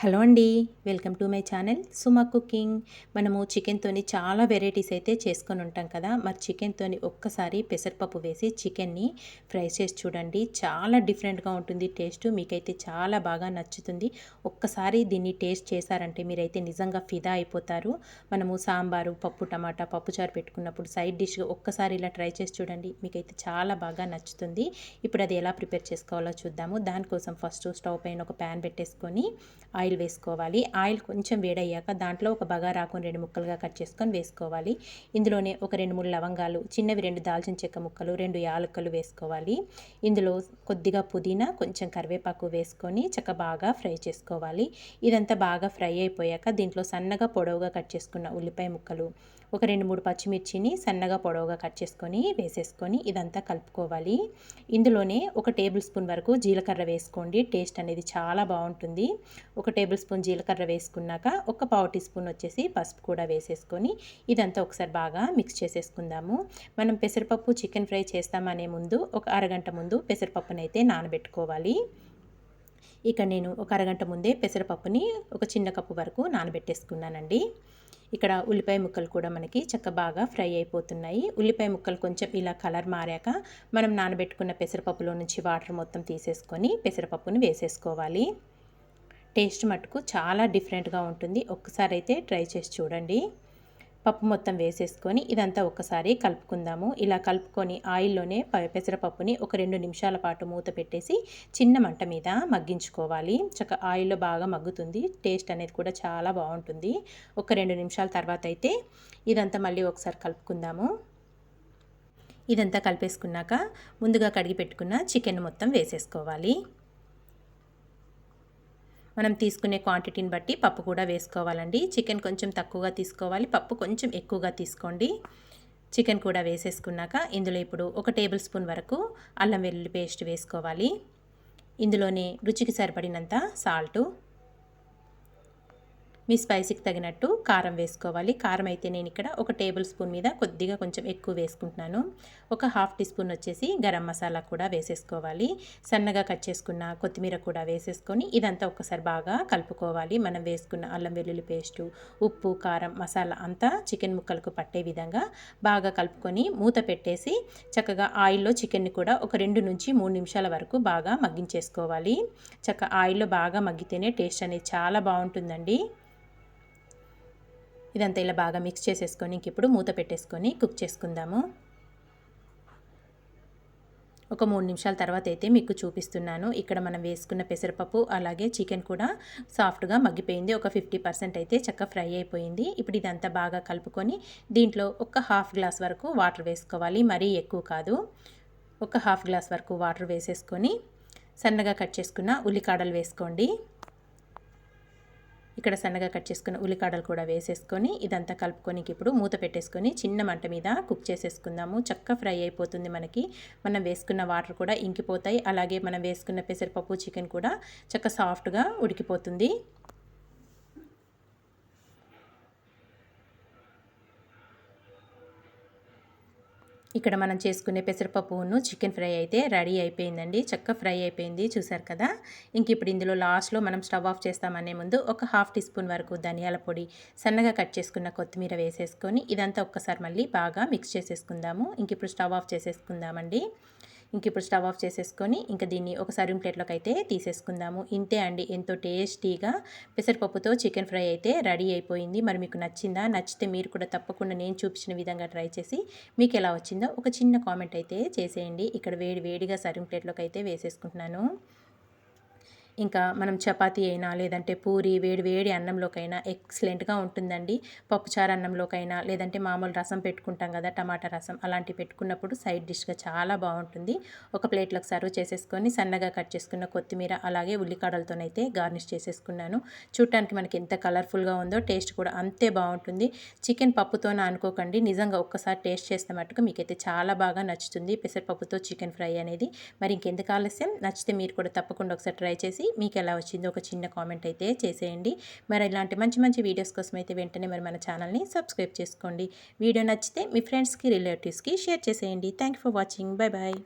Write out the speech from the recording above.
Hello అండి welcome to my channel Suma cooking. మనము చికెన్తోని చాలా వెరైటీస్ అయితే చేసుకొని ఉంటాం కదా. మరి చికెన్తోని ఒక్కసారి పెసరపప్పు వేసి చికెన్ని ఫ్రై చేసి చూడండి. చాలా డిఫరెంట్గా ఉంటుంది టేస్ట్ మీకైతే చాలా బాగా నచ్చుతుంది. ఒక్కసారి దీన్ని టేస్ట్ చేశారంటే మీరైతే నిజంగా ఫిదా అయిపోతారు. మనము సాంబారు పప్పు టమాటా పప్పుచారు పెట్టుకున్నప్పుడు సైడ్ డిష్గా ఒక్కసారి ఇలా ట్రై చేసి చూడండి. మీకైతే చాలా బాగా నచ్చుతుంది. ఇప్పుడు అది ఎలా ప్రిపేర్ చేసుకోవాలో చూద్దాము. దానికోసం ఫస్ట్ స్టవ్ పైన ఒక ప్యాన్ పెట్టేసుకొని ఆయిల్ వేసుకోవాలి. ఆయిల్ కొంచెం వేడయ్యాక దాంట్లో ఒక బగారాకుని రెండు ముక్కలుగా కట్ చేసుకొని వేసుకోవాలి. ఇందులోనే ఒక రెండు మూడు లవంగాలు చిన్నవి రెండు దాల్చిన చెక్క ముక్కలు రెండు యాలక్కలు వేసుకోవాలి. ఇందులో కొద్దిగా పుదీనా కొంచెం కరివేపాకు వేసుకొని చక్క బాగా ఫ్రై చేసుకోవాలి. ఇదంతా బాగా ఫ్రై అయిపోయాక దీంట్లో సన్నగా పొడవుగా కట్ చేసుకున్న ఉల్లిపాయ ముక్కలు ఒక రెండు మూడు పచ్చిమిర్చిని సన్నగా పొడవుగా కట్ చేసుకొని వేసేసుకొని ఇదంతా కలుపుకోవాలి. ఇందులోనే ఒక టేబుల్ స్పూన్ వరకు జీలకర్ర వేసుకోండి. టేస్ట్ అనేది చాలా బాగుంటుంది. ఒక టేబుల్ స్పూన్ జీలకర్ర వేసుకున్నాక ఒక పావు టీ స్పూన్ వచ్చేసి పసుపు కూడా వేసేసుకొని ఇదంతా ఒకసారి బాగా మిక్స్ చేసేసుకుందాము. మనం పెసరపప్పు చికెన్ ఫ్రై చేస్తామనే ముందు ఒక అరగంట ముందు పెసరపప్పునైతే నానబెట్టుకోవాలి. ఇక నేను ఒక అరగంట ముందే పెసరపప్పుని ఒక చిన్న కప్పు వరకు నానబెట్టేసుకున్నానండి. ఇక్కడ ఉల్లిపాయ ముక్కలు కూడా మనకి చక్క బాగా ఫ్రై అయిపోతున్నాయి. ఉల్లిపాయ ముక్కలు కొంచెం ఇలా కలర్ మారాక మనం నానబెట్టుకున్న పెసరపప్పులో నుంచి వాటర్ మొత్తం తీసేసుకొని పెసరపప్పుని వేసేసుకోవాలి. టేస్ట్ మటుకు చాలా డిఫరెంట్గా ఉంటుంది. ఒక్కసారి అయితే ట్రై చేసి చూడండి. పప్పు మొత్తం వేసేసుకొని ఇదంతా ఒక్కసారి కలుపుకుందాము. ఇలా కలుపుకొని ఆయిల్లోనే పెసరపప్పుని ఒక రెండు నిమిషాల పాటు మూత పెట్టేసి చిన్న మంట మీద మగ్గించుకోవాలి. చక్క ఆయిల్లో బాగా మగ్గుతుంది. టేస్ట్ అనేది కూడా చాలా బాగుంటుంది. ఒక రెండు నిమిషాల తర్వాత అయితే ఇదంతా మళ్ళీ ఒకసారి కలుపుకుందాము. ఇదంతా కలిపేసుకున్నాక ముందుగా కడిగి పెట్టుకున్న చికెన్ మొత్తం వేసేసుకోవాలి. మనం తీసుకునే క్వాంటిటీని బట్టి పప్పు కూడా వేసుకోవాలండి. చికెన్ కొంచెం తక్కువగా తీసుకోవాలి. పప్పు కొంచెం ఎక్కువగా తీసుకోండి. చికెన్ కూడా వేసేసుకున్నాక ఇందులో ఇప్పుడు ఒక టేబుల్ స్పూన్ వరకు అల్లం వెల్లుల్లి పేస్ట్ వేసుకోవాలి. ఇందులోనే రుచికి సరిపడినంత సాల్టు మీ స్పైసీకి తగినట్టు కారం వేసుకోవాలి. కారం అయితే నేను ఇక్కడ ఒక టేబుల్ స్పూన్ మీద కొద్దిగా కొంచెం ఎక్కువ వేసుకుంటున్నాను. ఒక హాఫ్ టీ స్పూన్ వచ్చేసి గరం మసాలా కూడా వేసేసుకోవాలి. సన్నగా కట్ చేసుకున్న కొత్తిమీర కూడా వేసేసుకొని ఇదంతా ఒకసారి బాగా కలుపుకోవాలి. మనం వేసుకున్న అల్లం వెల్లుల్లి పేస్టు ఉప్పు కారం మసాలా అంతా చికెన్ ముక్కలకు పట్టే విధంగా బాగా కలుపుకొని మూత పెట్టేసి చక్కగా ఆయిల్లో చికెన్ని కూడా ఒక రెండు నుంచి మూడు నిమిషాల వరకు బాగా మగ్గించేసుకోవాలి. చక్క ఆయిల్లో బాగా మగ్గితేనే టేస్ట్ అనేది చాలా బాగుంటుందండి. ఇదంతా ఇలా బాగా మిక్స్ చేసేసుకొని ఇంక ఇప్పుడు మూత పెట్టేసుకొని కుక్ చేసుకుందాము. ఒక మూడు నిమిషాల తర్వాత అయితే మీకు చూపిస్తున్నాను. ఇక్కడ మనం వేసుకున్న పెసరపప్పు అలాగే చికెన్ కూడా సాఫ్ట్గా మగ్గిపోయింది. ఒక ఫిఫ్టీ పర్సెంట్ అయితే చక్క ఫ్రై అయిపోయింది. ఇప్పుడు ఇదంతా బాగా కలుపుకొని దీంట్లో ఒక హాఫ్ గ్లాస్ వరకు వాటర్ వేసుకోవాలి. మరీ ఎక్కువ కాదు. ఒక హాఫ్ గ్లాస్ వరకు వాటర్ వేసేసుకొని సన్నగా కట్ చేసుకున్న ఉల్లికాడలు వేసుకోండి. ఇక్కడ సన్నగా కట్ చేసుకున్న ఉల్లికాడలు కూడా వేసేసుకొని ఇదంతా కలుపుకొని ఇప్పుడు మూత పెట్టేసుకొని చిన్న మంట మీద కుక్ చేసేసుకుందాము. చక్క ఫ్రై అయిపోతుంది మనకి. మనం వేసుకున్న వాటర్ కూడా ఇంకిపోతాయి. అలాగే మనం వేసుకున్న పెసరపప్పు చికెన్ కూడా చక్క సాఫ్ట్గా ఉడికిపోతుంది. ఇక్కడ మనం చేసుకునే పెసరపప్పును చికెన్ ఫ్రై అయితే రెడీ అయిపోయిందండి. చక్క ఫ్రై అయిపోయింది చూసారు కదా? ఇంక ఇప్పుడు ఇందులో లాస్ట్లో మనం స్టవ్ ఆఫ్ చేస్తామనే ముందు ఒక హాఫ్ టీ స్పూన్ వరకు ధనియాల పొడి సన్నగా కట్ చేసుకున్న కొత్తిమీర వేసేసుకొని ఇదంతా ఒక్కసారి మళ్ళీ బాగా మిక్స్ చేసేసుకుందాము. ఇంక ఇప్పుడు స్టవ్ ఆఫ్ చేసేసుకుందామండి. ఇంక ఇప్పుడు స్టవ్ ఆఫ్ చేసేసుకొని ఇంకా దీన్ని ఒక సర్వింగ్ ప్లేట్లోకి అయితే తీసేసుకుందాము. ఇంతే అండి. ఎంతో టేస్టీగా పెసరపప్పుతో చికెన్ ఫ్రై అయితే రెడీ అయిపోయింది. మరి మీకు నచ్చిందా? నచ్చితే మీరు కూడా తప్పకుండా నేను చూపించిన విధంగా ట్రై చేసి మీకు ఎలా వచ్చిందో ఒక చిన్న కామెంట్ అయితే చేసేయండి. ఇక్కడ వేడి వేడిగా సర్వింగ్ ప్లేట్లోకి అయితే వేసేసుకుంటున్నాను. ఇంకా మనం చపాతీ అయినా లేదంటే పూరి వేడి వేడి అన్నంలోకైనా ఎక్సలెంట్గా ఉంటుందండి. పప్పుచారు అన్నంలోకైనా లేదంటే మామూలు రసం పెట్టుకుంటాం కదా టమాటా రసం అలాంటి పెట్టుకున్నప్పుడు సైడ్ డిష్గా చాలా బాగుంటుంది. ఒక ప్లేట్లోకి సర్వ్ చేసేసుకొని సన్నగా కట్ చేసుకున్న కొత్తిమీర అలాగే ఉల్లికాడలతోనైతే గార్నిష్ చేసేసుకున్నాను. చూడటానికి మనకి ఎంత కలర్ఫుల్గా ఉందో టేస్ట్ కూడా అంతే బాగుంటుంది. చికెన్ పప్పుతోనే అనుకోకండి నిజంగా ఒక్కసారి టేస్ట్ చేస్తే మటుకు మీకైతే చాలా బాగా నచ్చుతుంది. పెసరపప్పుతో చికెన్ ఫ్రై అనేది. మరి ఇంకెందుకు ఆలస్యం? నచ్చితే మీరు కూడా తప్పకుండా ఒకసారి ట్రై చేసి చేసి మీకు ఎలా వచ్చిందో ఒక చిన్న కామెంట్ అయితే చేసేయండి. మరి ఇలాంటి మంచి మంచి వీడియోస్ కోసం అయితే వెంటనే మరి మన ఛానల్ని సబ్స్క్రైబ్ చేసుకోండి. వీడియో నచ్చితే మీ ఫ్రెండ్స్కి రిలేటివ్స్కి షేర్ చేసేయండి. Thank for watching. Bye bye